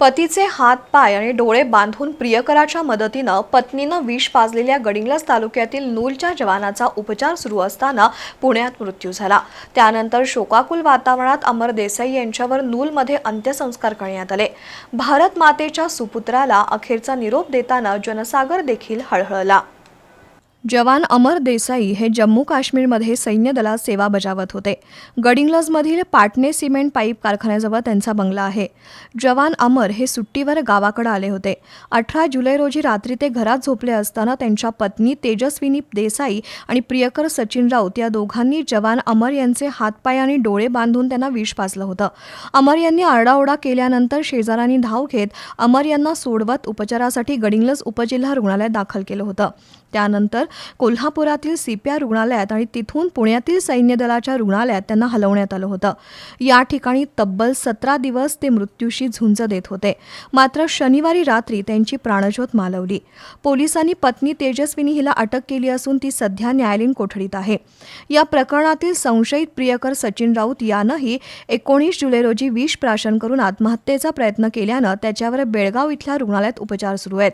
पतीचे हात पाय आणि डोळे बांधून प्रियकराच्या मदतीनं पत्नीनं विष पाजलेल्या गडिंग्लज तालुक्यातील नूलच्या जवानाचा उपचार सुरू असताना पुण्यात मृत्यू झाला. त्यानंतर शोकाकुल वातावरणात अमर देसाई यांच्यावर नूलमध्ये अंत्यसंस्कार करण्यात आले. भारत मातेच्या सुपुत्राला अखेरचा निरोप देताना जनसागर देखील हळहळला. जवान अमर देसाई हे जम्मू काश्मीरमध्ये सैन्य दलात सेवा बजावत होते. गडिंग्लजमधील पाटणे सिमेंट पाईप कारखान्याजवळ त्यांचा बंगला आहे. जवान अमर हे सुट्टीवर गावाकडे आले होते. अठरा जुलै रोजी रात्री ते घरात झोपले असताना त्यांच्या पत्नी तेजस्विनी देसाई आणि प्रियकर सचिन राऊत या दोघांनी जवान अमर यांचे हातपाय आणि डोळे बांधून त्यांना विष पाजलं होतं. अमर यांनी आरडाओरडा केल्यानंतर शेजाऱ्यांनी धाव घेत अमर यांना सोडवत उपचारासाठी गडिंग्लज उपजिल्हा रुग्णालयात दाखल केलं होतं. त्यानंतर कोल्हापुरातील सीपीआय रुग्णालयात आणि तिथून पुण्यातील सैन्य दलाच्या रुग्णालयात त्यांना हलवण्यात आलं होतं. या ठिकाणी तब्बल सतरा दिवस ते मृत्यूशी झुंज देत होते. मात्र शनिवारी रात्री त्यांची प्राणज्योत मालवली. पोलिसांनी पत्नी तेजस्विनी हिला अटक केली असून ती सध्या न्यायालयीन कोठडीत आहे. या प्रकरणातील संशयित प्रियकर सचिन राऊत यानंही एकोणीस जुलै रोजी विष प्राशन करून आत्महत्येचा प्रयत्न केल्यानं त्याच्यावर बेळगाव इथल्या रुग्णालयात उपचार सुरू आहेत.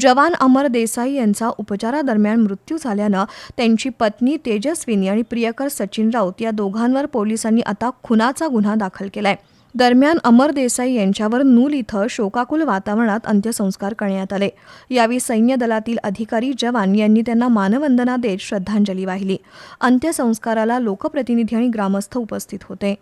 जवान अमर देसाई यांचा उपचारादरम्यान मृत्यू झाल्यानं त्यांची पत्नी तेजस्विनी आणि प्रियकर सचिन राऊत या दोघांवर पोलिसांनी आता खुनाचा गुन्हा दाखल केलाय. दरम्यान अमर देसाई यांच्यावर नूल इथं शोकाकुल वातावरणात अंत्यसंस्कार करण्यात आले. यावेळी सैन्य दलातील अधिकारी जवान यांनी त्यांना मानवंदना देत श्रद्धांजली वाहिली. अंत्यसंस्काराला लोकप्रतिनिधी आणि ग्रामस्थ उपस्थित होते.